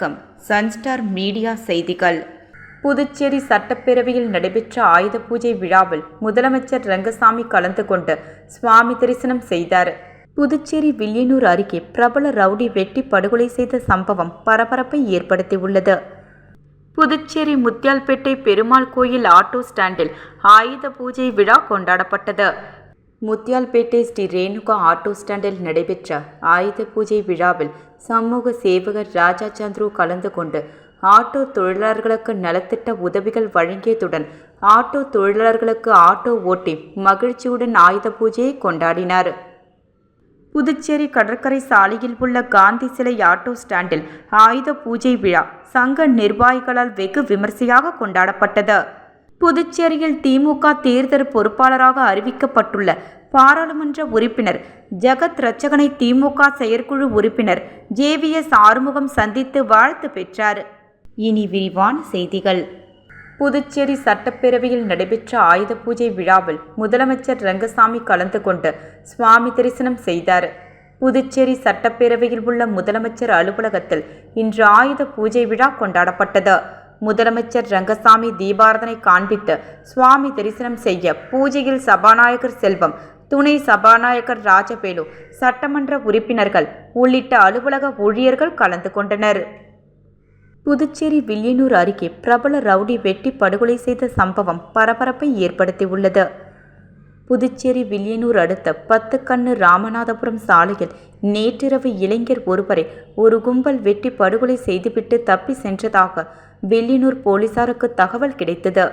வணக்கம். Sunstar media செய்திகள். புதுச்சேரி சட்டப்பேரவையில் நடைபெற்ற ஆயுத பூஜை விழாவில் முதலமைச்சர் ரங்கசாமி கலந்து கொண்டு சுவாமி தரிசனம் செய்தார். புதுச்சேரி வில்லியனூர் அருகே பிரபல ரவுடி வெட்டி படுகொலை செய்த சம்பவம் பரபரப்பை ஏற்படுத்தியுள்ளது. புதுச்சேரி முத்தியால்பேட்டை பெருமாள் கோயில் ஆட்டோ ஸ்டாண்டில் ஆயுத பூஜை விழா கொண்டாடப்பட்டது. முத்தியால்பேட்டை ஸ்ரீ ரேணுகா ஆட்டோ ஸ்டாண்டில் நடைபெற்ற ஆயுத பூஜை விழாவில் சமூக சேவகர் ராஜா சந்துரு கலந்து கொண்டு ஆட்டோ தொழிலாளர்களுக்கு நலத்திட்ட உதவிகள் வழங்கியதுடன் ஆட்டோ தொழிலாளர்களுக்கு ஆட்டோ ஓட்டி மகிழ்ச்சியுடன் ஆயுத பூஜையை கொண்டாடினார். புதுச்சேரி கடற்கரை சாலையில் உள்ள காந்தி சிலை ஆட்டோ ஸ்டாண்டில் ஆயுத பூஜை விழா சங்க நிர்வாகிகளால் வெகு விமர்சையாக கொண்டாடப்பட்டது. புதுச்சேரியில் திமுக தேர்தல் பொறுப்பாளராக அறிவிக்கப்பட்டுள்ள பாராளுமன்ற உறுப்பினர் ஜெகத் ரச்சகனை திமுக செயற்குழு உறுப்பினர் ஜேவிஎஸ் ஆறுமுகம் சந்தித்து வாழ்த்து பெற்றார். இனி விரிவான செய்திகள். புதுச்சேரி சட்டப்பேரவையில் நடைபெற்ற ஆயுத பூஜை விழாவில் முதலமைச்சர் ரங்கசாமி கலந்து கொண்டு சுவாமி தரிசனம் செய்தார். புதுச்சேரி சட்டப்பேரவையில் உள்ள முதலமைச்சர் அலுவலகத்தில் இன்று ஆயுத பூஜை விழா கொண்டாடப்பட்டது. முதலமைச்சர் ரங்கசாமி தீபாரதனை காண்பித்து சுவாமி தரிசனம் செய்ய பூஜையில் சபாநாயகர் செல்வம் துணை சபாநாயகர் ராஜவேலு சட்டமன்ற உறுப்பினர்கள் உள்ளிட்ட அலுவலக ஊழியர்கள் கலந்து கொண்டனர். புதுச்சேரி வில்லியனூர் அருகே பிரபல ரவுடி வெட்டி படுகொலை செய்த சம்பவம் பரபரப்பை ஏற்படுத்தியுள்ளது. புதுச்சேரி வில்லியனூர் அடுத்த பத்துக்கண்ணு ராமநாதபுரம் சாலையில் நேற்றிரவு இளைஞர் ஒருவரை ஒரு கும்பல் வெட்டி படுகொலை செய்துவிட்டு தப்பி சென்றதாக வில்லியனூர் போலீசாருக்கு தகவல் கிடைத்தது.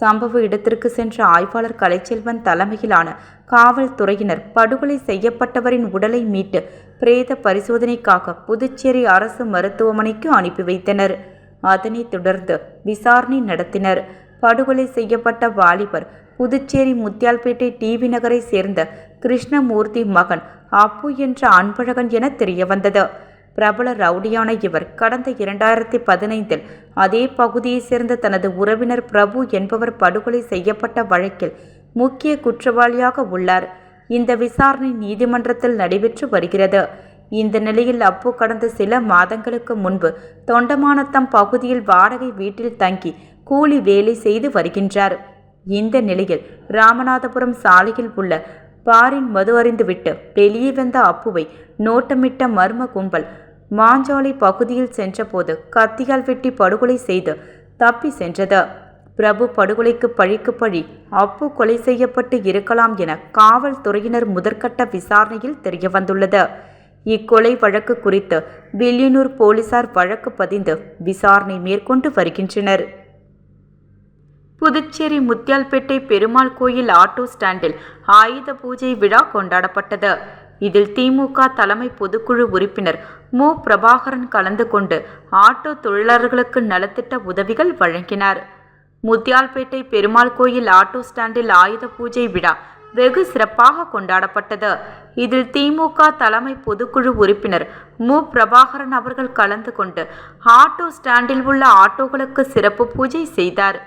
சம்பவ இடத்திற்கு சென்ற ஆய்வாளர் கலைச்செல்வன் தலைமையிலான காவல்துறையினர் படுகொலை செய்யப்பட்டவரின் உடலை மீட்டு பிரேத பரிசோதனைக்காக புதுச்சேரி அரசு மருத்துவமனைக்கு அனுப்பி வைத்தனர். அதனைத் தொடர்ந்து விசாரணை நடத்தினர். படுகொலை செய்யப்பட்ட வாலிபர் புதுச்சேரி முத்தியால்பேட்டை டிவி நகரை சேர்ந்த கிருஷ்ணமூர்த்தி மகன் அப்பு என்ற அன்பழகன் என தெரியவந்தது. பிரபல ரவுடியான இவர் கடந்த இரண்டாயிரத்தி பதினைந்தில் அதே பகுதியைச் சேர்ந்த தனது உறவினர் பிரபு என்பவர் படுகொலை செய்யப்பட்ட வழக்கில் முக்கிய குற்றவாளியாக உள்ளார். இந்த விசாரணை நீதிமன்றத்தில் நடைபெற்று வருகிறது. இந்த நிலையில் அப்பு கடந்த சில மாதங்களுக்கு முன்பு தொண்டமானத்தம் பகுதியில் வாடகை வீட்டில் தங்கி கூலி வேலை செய்து வருகின்றார். இந்த நிலையில் ராமநாதபுரம் சாலையில் உள்ள பாரின் மது அறிந்துவிட்டு வெளியே வந்த அப்புவை நோட்டமிட்ட மர்ம கும்பல் மாஞ்சாலை பகுதியில் சென்றபோது கத்தியால் வெட்டி படுகொலை செய்து தப்பி சென்றது. பிரபு படுகொலைக்கு பழிக்கு பழி அப்பு கொலை செய்யப்பட்டு இருக்கலாம் என காவல்துறையினர் முதற்கட்ட விசாரணையில் தெரியவந்துள்ளது. இக்கொலை வழக்கு குறித்து வில்லியனூர் போலீசார் வழக்கு பதிந்து விசாரணை மேற்கொண்டு வருகின்றனர். புதுச்சேரி முத்தியால்பேட்டை பெருமாள் கோயில் ஆட்டோ ஸ்டாண்டில் ஆயுத பூஜை விழா கொண்டாடப்பட்டது. இதில் திமுக தலைமை பொதுக்குழு உறுப்பினர் மு. பிரபாகரன் கலந்து கொண்டு ஆட்டோ தொழிலாளர்களுக்கு நலத்திட்ட உதவிகள் வழங்கினார். முத்தியால்பேட்டை பெருமாள் கோயில் ஆட்டோ ஸ்டாண்டில் ஆயுத பூஜை விழா வெகு சிறப்பாக கொண்டாடப்பட்டது. இதில் திமுக தலைமை பொதுக்குழு உறுப்பினர் மு. பிரபாகரன் அவர்கள் கலந்து கொண்டு ஆட்டோ ஸ்டாண்டில் உள்ள ஆட்டோகளுக்கு சிறப்பு பூஜை செய்தார்.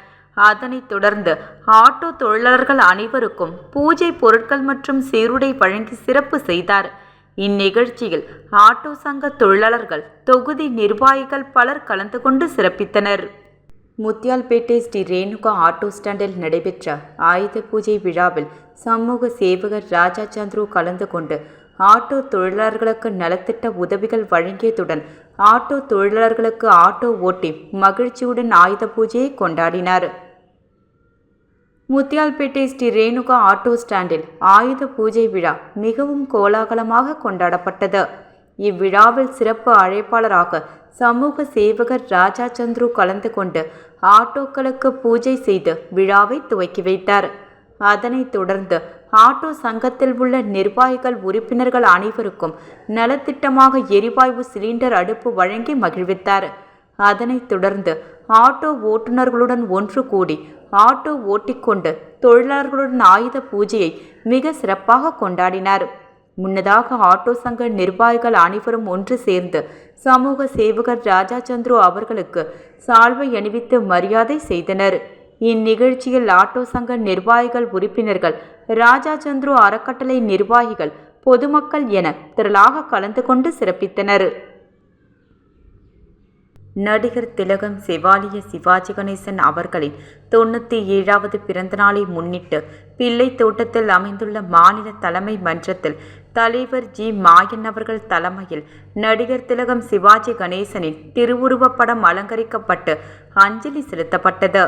அதனைத் தொடர்ந்து ஆட்டோ தொழிலாளர்கள் அனைவருக்கும் பூஜை பொருட்கள் மற்றும் சீருடை வழங்கி சிறப்பு செய்தார். இந்நிகழ்ச்சியில் ஆட்டோ சங்க தொழிலாளர்கள் தொகுதி நிர்வாகிகள் பலர் கலந்து கொண்டு சிறப்பித்தனர். முத்தியால்பேட்டை ஸ்ரீ ரேணுகா ஆட்டோ ஸ்டாண்டில் நடைபெற்ற ஆயுத பூஜை விழாவில் சமூக சேவகர் ராஜா சந்துரு கலந்து கொண்டு ஆட்டோ தொழிலாளர்களுக்கு நலத்திட்ட உதவிகள் வழங்கியதுடன் ஆட்டோ தொழிலாளர்களுக்கு ஆட்டோ ஓட்டி மகிழ்ச்சியுடன் ஆயுத பூஜையை கொண்டாடினார். முத்தியால்பேட்டை ஸ்ரீ ரேணுகா ஆட்டோ ஸ்டாண்டில் ஆயுத பூஜை விழா மிகவும் கோலாகலமாக கொண்டாடப்பட்டது. இவ்விழாவில் சிறப்பு அழைப்பாளராக சமூக சேவகர் ராஜா சந்துரு கலந்து கொண்டு ஆட்டோக்களுக்கு பூஜை செய்து விழாவை துவக்கி வைத்தார். அதனைத் தொடர்ந்து ஆட்டோ சங்கத்தில் உள்ள நிர்வாகிகள் உறுப்பினர்கள் அனைவருக்கும் நலத்திட்டமாக எரிவாயு சிலிண்டர் அடுப்பு வழங்கி மகிழ்வித்தார். அதனைத் தொடர்ந்து ஆட்டோ ஓட்டுநர்களுடன் ஒன்று கூடி ஆட்டோ ஓட்டிக்கொண்டு தொழிலாளர்களுடன் ஆயுத பூஜையை மிக சிறப்பாக கொண்டாடினார். முன்னதாக ஆட்டோ சங்க நிர்வாகிகள் அனைவரும் ஒன்று சேர்ந்து சமூக சேவகர் ராஜா சந்துரு அவர்களுக்கு சால்வை அணிவித்து மரியாதை செய்தனர். இந்நிகழ்ச்சியில் ஆட்டோ சங்க நிர்வாகிகள் உறுப்பினர்கள் ராஜா சந்துரு அறக்கட்டளை நிர்வாகிகள் பொதுமக்கள் என திரளாக கலந்து கொண்டு சிறப்பித்தனர். நடிகர் திலகம் சிவாலய சிவாஜி கணேசன் அவர்களின் தொண்ணூற்றி ஏழாவது பிறந்தநாளை முன்னிட்டு பிள்ளை தோட்டத்தில் அமைந்துள்ள மாநில தலைமை மன்றத்தில் தலைவர் ஜி மாயன் அவர்கள் தலைமையில் நடிகர் திலகம் சிவாஜி கணேசனின் திருவுருவப்படம் அலங்கரிக்கப்பட்டு அஞ்சலி செலுத்தப்பட்டது.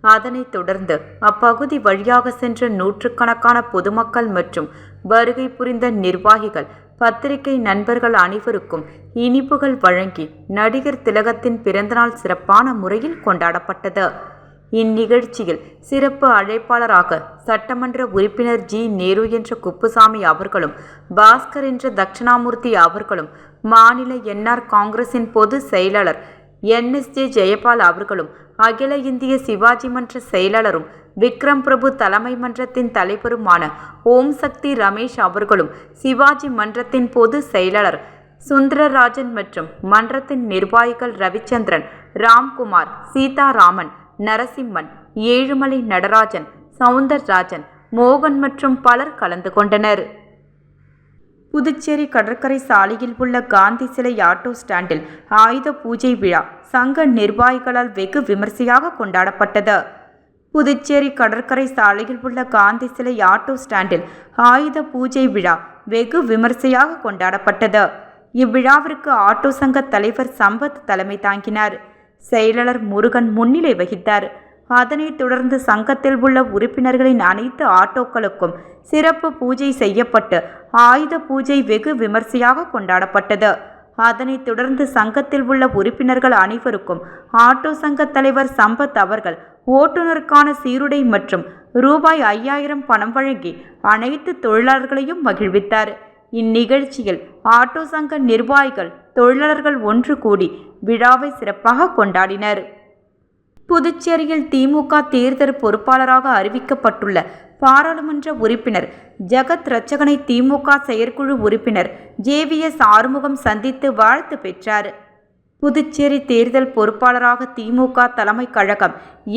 அதனைத் தொடர்ந்து அப்பகுதி வழியாக சென்ற நூற்றுக்கணக்கான பொதுமக்கள் மற்றும் வருகை புரிந்த நிர்வாகிகள் பத்திரிகை நண்பர்கள் அனைவருக்கும் இனிப்புகள் வழங்கி நடிகர் திலகத்தின் பிறந்தநாள் சிறப்பான முறையில் கொண்டாடப்பட்டது. இந்நிகழ்ச்சியில் சிறப்பு அழைப்பாளராக சட்டமன்ற உறுப்பினர் ஜி. நேரு என்ற குப்புசாமி அவர்களும் பாஸ்கர் என்ற தட்சிணாமூர்த்தி அவர்களும் மாநில என்ஆர் காங்கிரசின் பொது செயலாளர் என்எஸ்ஜே ஜெயபால் அவர்களும் அகில இந்திய சிவாஜி மன்ற செயலாளரும் விக்ரம் பிரபு தலைமை மன்றத்தின் தலைவருமான ஓம் சக்தி ரமேஷ் அவர்களும் சிவாஜி மன்றத்தின் பொது செயலாளர் சுந்தரராஜன் மற்றும் மன்றத்தின் நிர்வாகிகள் ரவிச்சந்திரன் ராம்குமார் சீதாராமன் நரசிம்மன் ஏழுமலை நடராஜன் சவுந்தரராஜன் மோகன் மற்றும் பலர் கலந்து கொண்டனர். புதுச்சேரி கடற்கரை சாலையில் உள்ள காந்தி சிலை ஆட்டோ ஸ்டாண்டில் ஆயுத பூஜை விழா சங்க நிர்வாகிகளால் வெகு விமர்சையாக கொண்டாடப்பட்டது. புதுச்சேரி கடற்கரை சாலையில் உள்ள காந்தி சிலை ஆட்டோ ஸ்டாண்டில் ஆயுத பூஜை விழா வெகு விமர்சையாக கொண்டாடப்பட்டது. இவ்விழாவிற்கு ஆட்டோ சங்க தலைவர் சம்பத் தலைமை தாங்கினார். செயலாளர் முருகன் முன்னிலை வகித்தார். அதனைத் தொடர்ந்து சங்கத்தில் உள்ள உறுப்பினர்களின் அனைத்து ஆட்டோக்களுக்கும் சிறப்பு பூஜை செய்யப்பட்டு ஆயுத பூஜை வெகு விமர்சையாக கொண்டாடப்பட்டது. அதனைத் தொடர்ந்து சங்கத்தில் உள்ள உறுப்பினர்கள் அனைவருக்கும் ஆட்டோ சங்க தலைவர் சம்பத் அவர்கள் ஓட்டுநருக்கான சீருடை மற்றும் ரூபாய் ஐயாயிரம் பணம் வழங்கி அனைத்து தொழிலாளர்களையும் மகிழ்வித்தார். இந்நிகழ்ச்சியில் ஆட்டோ சங்க நிர்வாகிகள் தொழிலாளர்கள் ஒன்று கூடி விழாவை சிறப்பாக கொண்டாடினர். புதுச்சேரியில் திமுக தேர்தல் பொறுப்பாளராக அறிவிக்கப்பட்டுள்ள பாராளுமன்ற உறுப்பினர் ஜெகத் ரச்சகனை திமுக செயற்குழு உறுப்பினர் ஜேவிஎஸ் ஆறுமுகம் சந்தித்து வாழ்த்து பெற்றார். புதுச்சேரி தேர்தல் பொறுப்பாளராக திமுக தலைமை கழகம்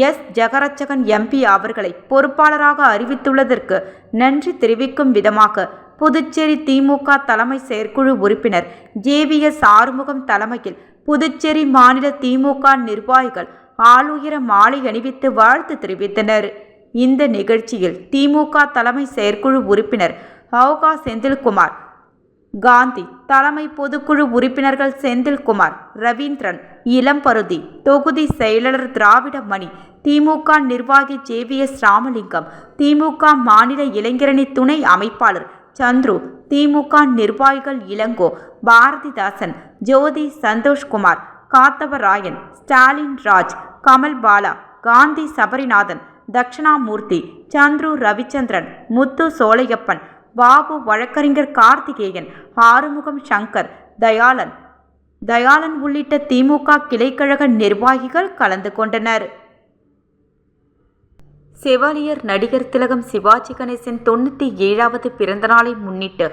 எஸ். ஜெகரட்சகன் எம்பி அவர்களை பொறுப்பாளராக அறிவித்துள்ளதற்கு நன்றி தெரிவிக்கும் விதமாக புதுச்சேரி திமுக தலைமை செயற்குழு உறுப்பினர் ஜேவிஎஸ் ஆறுமுகம் தலைமையில் புதுச்சேரி மாநில திமுக நிர்வாகிகள் ஆளுயர மாலை அணிவித்து வாழ்த்து தெரிவித்தனர். இந்த நிகழ்ச்சியில் திமுக தலைமை செயற்குழு உறுப்பினர் ஹவுகா செந்தில்குமார் காந்தி தலைமை பொதுக்குழு உறுப்பினர்கள் செந்தில்குமார் ரவீந்திரன் இளம்பருதி தொகுதி செயலாளர் திராவிட மணி திமுக நிர்வாகி ஜேவிஎஸ் ராமலிங்கம் திமுக மாநில இளைஞரணி துணை அமைப்பாளர் சந்துரு திமுக நிர்வாகிகள் இளங்கோ பாரதிதாசன் ஜோதி சந்தோஷ்குமார் காத்தவராயன் ஸ்டாலின் ராஜ் கமல் பாலா காந்தி சபரிநாதன் தட்சிணாமூர்த்தி சந்துரு ரவிச்சந்திரன் முத்து சோலையப்பன் பாபு வழக்கறிஞர் கார்த்திகேயன் ஆறுமுகம் சங்கர் தயாளன். தயாளன் உள்ளிட்ட திமுக கிளைக்கழக நிர்வாகிகள் கலந்து கொண்டனர். செவாலியர் நடிகர் திலகம் சிவாஜி கணேசன் தொண்ணூற்றி ஏழாவது பிறந்தநாளை முன்னிட்டு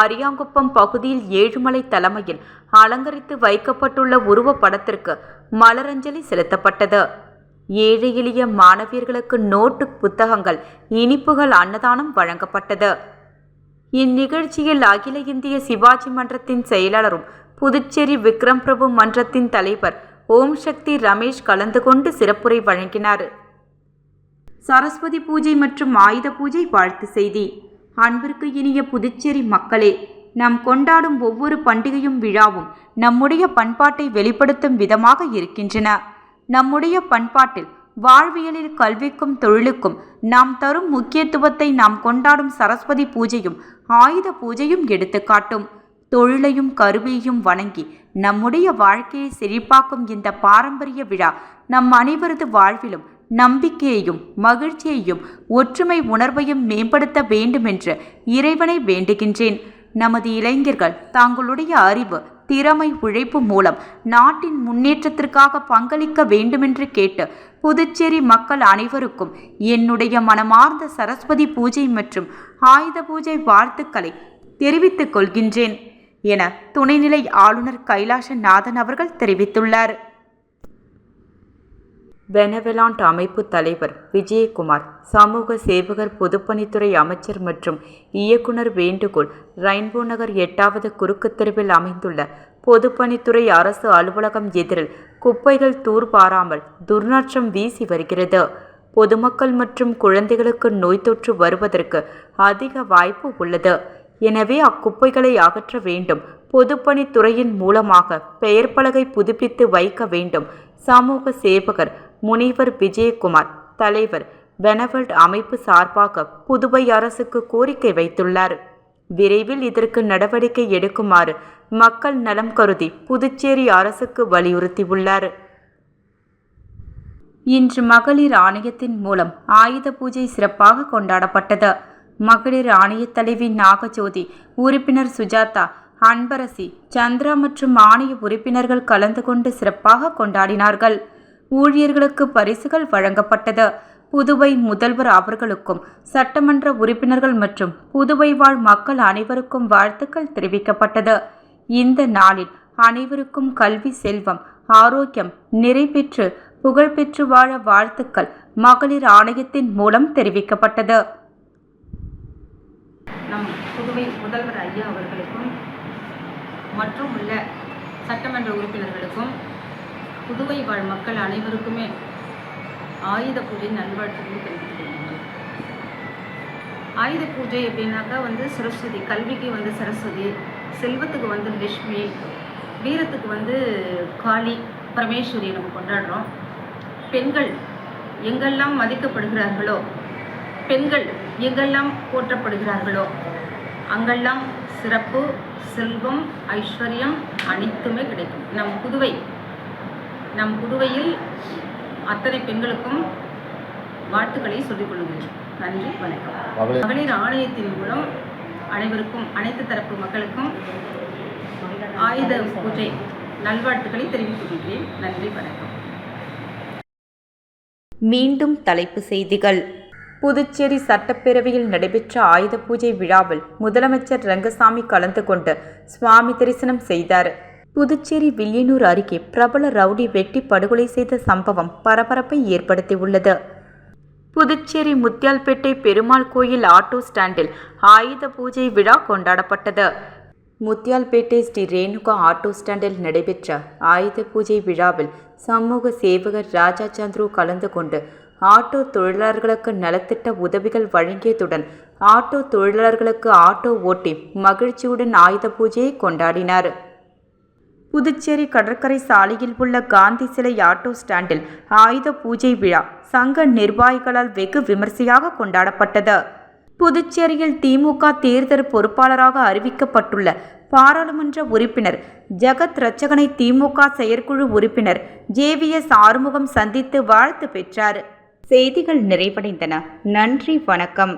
அரியாங்குப்பம் பகுதியில் ஏழுமலை தலைமையில் அலங்கரித்து வைக்கப்பட்டுள்ள உருவப்படத்திற்கு மலரஞ்சலி செலுத்தப்பட்டது. ஏழை எளிய மாணவியர்களுக்கு நோட்டு புத்தகங்கள் இனிப்புகள் அன்னதானம் வழங்கப்பட்டது. இந்நிகழ்ச்சியில் அகில இந்திய சிவாஜி மன்றத்தின் செயலாளரும் புதுச்சேரி விக்ரம் பிரபு மன்றத்தின் தலைவர் ஓம் சக்தி ரமேஷ் கலந்து கொண்டு சிறப்புரை வழங்கினார். சரஸ்வதி பூஜை மற்றும் ஆயுத பூஜை வாழ்த்து செய்தி. அன்பிற்கு இனிய புதுச்சேரி மக்களே நாம் கொண்டாடும் ஒவ்வொரு பண்டிகையும் விழாவும் நம்முடைய பண்பாட்டை வெளிப்படுத்தும் விதமாக இருக்கின்றன. நம்முடைய பண்பாட்டில் வாழ்வியலில் கல்விக்கும் தொழிலுக்கும் நாம் தரும் முக்கியத்துவத்தை நாம் கொண்டாடும் சரஸ்வதி பூஜையும் ஆயுத பூஜையும் எடுத்துக்காட்டும். தொழிலையும் கருவியையும் வணங்கி நம்முடைய வாழ்க்கையை செழிப்பாக்கும் இந்த பாரம்பரிய விழா நம் அனைவரது வாழ்விலும் நம்பிக்கையையும் மகிழ்ச்சியையும் ஒற்றுமை உணர்வையும் மேம்படுத்த வேண்டுமென்று இறைவனை வேண்டுகின்றேன். நமது இளைஞர்கள் தங்களுடைய அறிவு திறமை உழைப்பு மூலம் நாட்டின் முன்னேற்றத்திற்காக பங்களிக்க வேண்டுமென்று கேட்டு புதுச்சேரி மக்கள் அனைவருக்கும் என்னுடைய மனமார்ந்த சரஸ்வதி பூஜை மற்றும் ஆயுத பூஜை வாழ்த்துக்களை தெரிவித்துக் கொள்கின்றேன் என துணைநிலை ஆளுநர் கைலாசநாதன் அவர்கள் தெரிவித்துள்ளார். பெனவெலாண்ட் அமைப்பு தலைவர் விஜயகுமார் சமூக சேவகர் பொதுப்பணித்துறை அமைச்சர் மற்றும் இயக்குனர் வேண்டுகோள் ரெயின்போ நகர் எட்டாவது குறுக்கு தெருவில் அமைந்துள்ள பொதுப்பணித்துறை அரசு அலுவலகம் எதிரில் குப்பைகள் தூர்பாராமல் துர்நாற்றம் வீசி வருகிறது. பொதுமக்கள் மற்றும் குழந்தைகளுக்கு நோய் தொற்று வருவதற்கு அதிக வாய்ப்பு உள்ளது. எனவே அக்குப்பைகளை அகற்ற வேண்டும். பொதுப்பணித்துறையின் மூலமாக பெயர் பலகை புதுப்பித்து வைக்க வேண்டும். சமூக சேவகர் முனைவர் விஜயகுமார் தலைவர் பெனவல்ட் அமைப்பு சார்பாக புதுவை அரசுக்கு கோரிக்கை வைத்துள்ளார். விரைவில் இதற்கு நடவடிக்கை எடுக்குமாறு மக்கள் நலம் கருதி புதுச்சேரி அரசுக்கு வலியுறுத்தியுள்ளார். இன்று மகளிர் ஆணையத்தின் மூலம் ஆயுத பூஜை சிறப்பாக கொண்டாடப்பட்டது. மகளிர் ஆணைய தலைவி நாகஜோதி உறுப்பினர் சுஜாதா அன்பரசி சந்திரா மற்றும் ஆணைய உறுப்பினர்கள் கலந்து கொண்டு சிறப்பாக கொண்டாடினார்கள். ஊழியர்களுக்கு பரிசுகள் வழங்கப்பட்டது. புதுவை முதல்வர் அவர்களுக்கும் சட்டமன்ற உறுப்பினர்கள் மற்றும் புதுவை வாழ் மக்கள் அனைவருக்கும் வாழ்த்துக்கள் தெரிவிக்கப்பட்டது. இந்த நாளில் அனைவருக்கும் கல்வி செல்வம் ஆரோக்கியம் நிறைபெற்று புகழ்பெற்று வாழ வாழ்த்துக்கள் மகளிர் ஆணையத்தின் மூலம் தெரிவிக்கப்பட்டது. நம் புதுவை முதல்வர் ஐயா அவர்களுக்கும் மற்றும் உள்ள சட்டமன்ற உறுப்பினர்களுக்கும் புதுவை வாழ் மக்கள் அனைவருக்குமே ஆயுத பூஜை நல்வாழ்த்துக்களை தெரிவித்துக் ஆயுத பூஜை அப்படின்னாக்கா வந்து சரஸ்வதி கல்விக்கு வந்து சரஸ்வதி செல்வத்துக்கு வந்து லட்சுமி வீரத்துக்கு வந்து காளி பரமேஸ்வரி நம்ம கொண்டாடுறோம். பெண்கள் எங்கெல்லாம் மதிக்கப்படுகிறார்களோ பெண்கள் எங்கெல்லாம் போற்றப்படுகிறார்களோ அங்கெல்லாம் சிறப்பு செல்வம் ஐஸ்வர்யம் அனைத்துமே கிடைக்கும். நம் புதுவை நம் புதுவையில் அத்தனை பெண்களுக்கும் வாழ்த்துக்களை சொல்லிக் கொள்கிறேன். நன்றி வணக்கம். மகளிர் மகளிர் ஆணையத்தின் மூலம் அனைவருக்கும் அனைத்து தரப்பு மக்களுக்கும் ஆயுத பூஜை நல்வாழ்த்துக்களை தெரிவித்துக் கொள்கிறேன். நன்றி வணக்கம். மீண்டும் தலைப்பு செய்திகள். புதுச்சேரி சட்டப்பேரவையில் நடைபெற்ற ஆயுத பூஜை விழாவில் முதலமைச்சர் ரங்கசாமி கலந்து கொண்டு சுவாமி தரிசனம் செய்தார். புதுச்சேரி வில்லியனூர் அருகே பிரபல ரவுடி வெட்டி படுகொலை செய்த சம்பவம் பரபரப்பை ஏற்படுத்தியுள்ளது. புதுச்சேரி முத்தியால்பேட்டை பெருமாள் கோயில் ஆட்டோ ஸ்டாண்டில் ஆயுத பூஜை விழா கொண்டாடப்பட்டது. முத்தியால்பேட்டை ஸ்ரீ ரேணுகா ஆட்டோ ஸ்டாண்டில் நடைபெற்ற ஆயுத பூஜை விழாவில் சமூக சேவகர் ராஜா சந்துரு கலந்து கொண்டு ஆட்டோ தொழிலாளர்களுக்கு நலத்திட்ட உதவிகள் வழங்கியதுடன் ஆட்டோ தொழிலாளர்களுக்கு ஆட்டோ ஓட்டி மகிழ்ச்சியுடன் ஆயுத பூஜையை கொண்டாடினார். புதுச்சேரி கடற்கரை சாலையில் உள்ள காந்தி சிலை ஆட்டோ ஸ்டாண்டில் ஆயுத பூஜை விழா சங்க நிர்வாகிகளால் வெகு விமர்சையாக கொண்டாடப்பட்டது. புதுச்சேரியில் திமுக தேர்தல் பொறுப்பாளராக அறிவிக்கப்பட்டுள்ள பாராளுமன்ற உறுப்பினர் ஜெகத் ரச்சகனை திமுக செயற்குழு உறுப்பினர் ஜேவிஎஸ் ஆறுமுகம் சந்தித்து வாழ்த்து பெற்றார். செய்திகள் நிறைவடைந்தன. நன்றி வணக்கம்.